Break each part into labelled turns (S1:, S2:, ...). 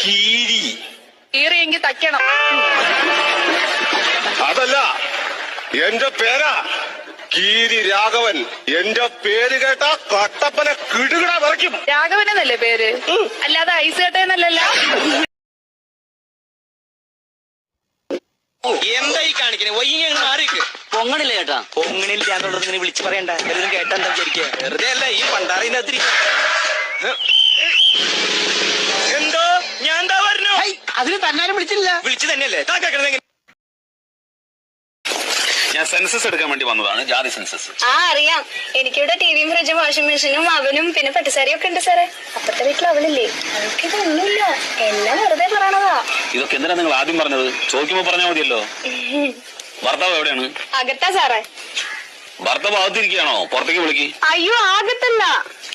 S1: കീരി.
S2: കീറിയെങ്കിൽ തയ്ക്കണം.
S1: അതല്ല എന്റെ പേരാ കീരി രാഘവൻ. എന്റെ പേര് കേട്ട കട്ടപ്പന കിടുകിട വിറയ്ക്കും.
S2: രാഘവനെന്നല്ലേ പേര്? അല്ലാതെ ഐസ് കേട്ടേന്നല്ലല്ലോ
S3: എന്താ ഈ കാണിക്കണേ വയ്യ മാറിക്ക്.
S4: പൊങ്ങണില്ല ചേട്ടാ.
S3: പൊങ്ങണില്ല എന്നുള്ളത് ഇങ്ങനെ വിളിച്ചു പറയണ്ട. എല്ലാവരും കേട്ടാ എന്താ വിചാരിക്കുക വെറുതെ അല്ല ഈ പണ്ടാറിനകത്തിരി
S4: അതിന് തന്നാലും വിളിച്ചില്ല.
S3: വിളിച്ചു തന്നെയല്ലേ? താ കേക്കണത് എങ്ങനെ?
S5: ഞാൻ സെൻസസ് എടുക്കാൻ വേണ്ടി വന്നതാണ് ജാതി സെൻസസ്.
S6: ആ അറിയാം. എനിക്കിവിടെ ടിവിയും ഫ്രിഡ്ജും വാഷിംഗ് മെഷീനും അവനും പിന്നെ പട്ടുസാരിയും ഒക്കെ ഉണ്ട് സാറേ. അപ്പത്തെ വീട്ടിൽ അവളില്ലേ. അവൾക്ക് ഇതൊന്നുമില്ല എല്ലാം വെറുതെ പറയണതാ.
S5: ഇതൊക്കെ എന്തിനാ നിങ്ങൾ ആദ്യം പറഞ്ഞത്? ചോദിക്കുമ്പോ പറഞ്ഞാൽ മതിയല്ലോ. ഭർത്താവ് എവിടെയാണ്?
S6: അകത്താ സാറേ.
S5: ഭർത്താവ് അകത്തിരിക്കുകയാണോ? പുറത്തേക്ക് വിളിക്ക്.
S6: അയ്യോ ആകത്തല്ല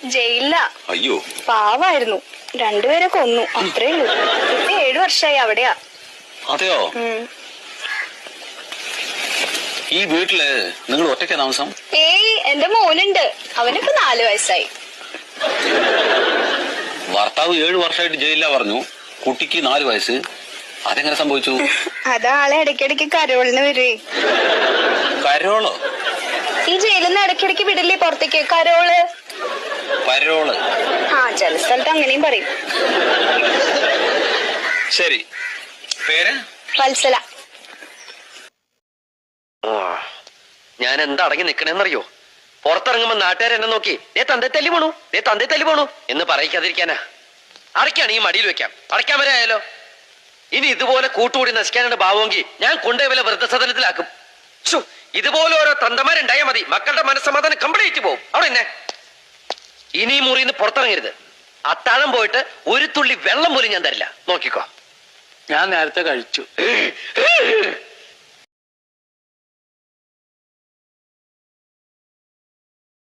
S6: ജയിലില്ല
S5: അയ്യോ.
S6: പാവായിരുന്നു. രണ്ടുപേരെ കൊന്നു. അത്രേ ഉള്ളൂ. ഇപ്പൊ ഏഴു വർഷമായി അവിടെയാ.
S5: അതെയോ?
S6: ഉം.
S5: ഈ വീട്ടിൽ നിങ്ങൾ ഒറ്റയ്ക്കാ താമസം?
S6: ഏയ് എന്റെ മോനുണ്ട്. അവനിപ്പോ നാലു വയസ്സായി.
S5: ഭർത്താവ് ഏഴു വർഷമായിട്ട് ജയിലിലാ പറഞ്ഞു. കുട്ടിക്ക് നാല് വയസ്സ്. അതെങ്ങനെ സംഭവിച്ചു?
S6: അതാളെ ഇടയ്ക്കിടയ്ക്ക് കരോളിന് വരുവേ
S5: കരോളോ?
S6: ഈ ജയിലിൽ നിന്ന് ഇടയ്ക്കിടയ്ക്ക് വിടില്ലേ പുറത്തേക്ക്? കരോൾ.
S5: പരോൾ
S6: ആ ചില സ്ഥലത്ത് അങ്ങനെയും പറയും.
S5: ശരി. പേര്?
S6: വത്സല.
S4: ഞാൻ എന്താ അടങ്ങി നിക്കണേന്നറിയോ? പുറത്തിറങ്ങുമ്പോ നാട്ടുകാർ എന്നെ നോക്കി ദേ തന്തേ തല്ലി പോണു ദേ തന്തേ തല്ലി പോണു എന്ന് പറയിക്കാതിരിക്കാനാ. അടയ്ക്കാണ് ഈ മടിയിൽ വെക്കാം. അടയ്ക്കാൻ വരെ ആയാലോ? ഇനി ഇതുപോലെ കൂട്ടുകൂടി നശിക്കാനാണ് ഭാവമെങ്കിൽ ഞാൻ കൊണ്ടുപോയി വല്ല വൃദ്ധസദനത്തിലാക്കും. ഇതുപോലെ ഓരോ തന്തമാരുണ്ടായാൽ മതി. മക്കളുടെ മനസ്സമാധാനം കംപ്ലീറ്റ് പോകും അവിടെ എന്നെ ഇനി ഈ മുറിയിൽ നിന്ന് പുറത്തിറങ്ങരുത്. അത്താഴം പോയിട്ട് ഒരു തുള്ളി വെള്ളം പോലും ഞാൻ തരില്ല. നോക്കിക്കോ.
S7: ഞാൻ നേരത്തെ കഴിച്ചു.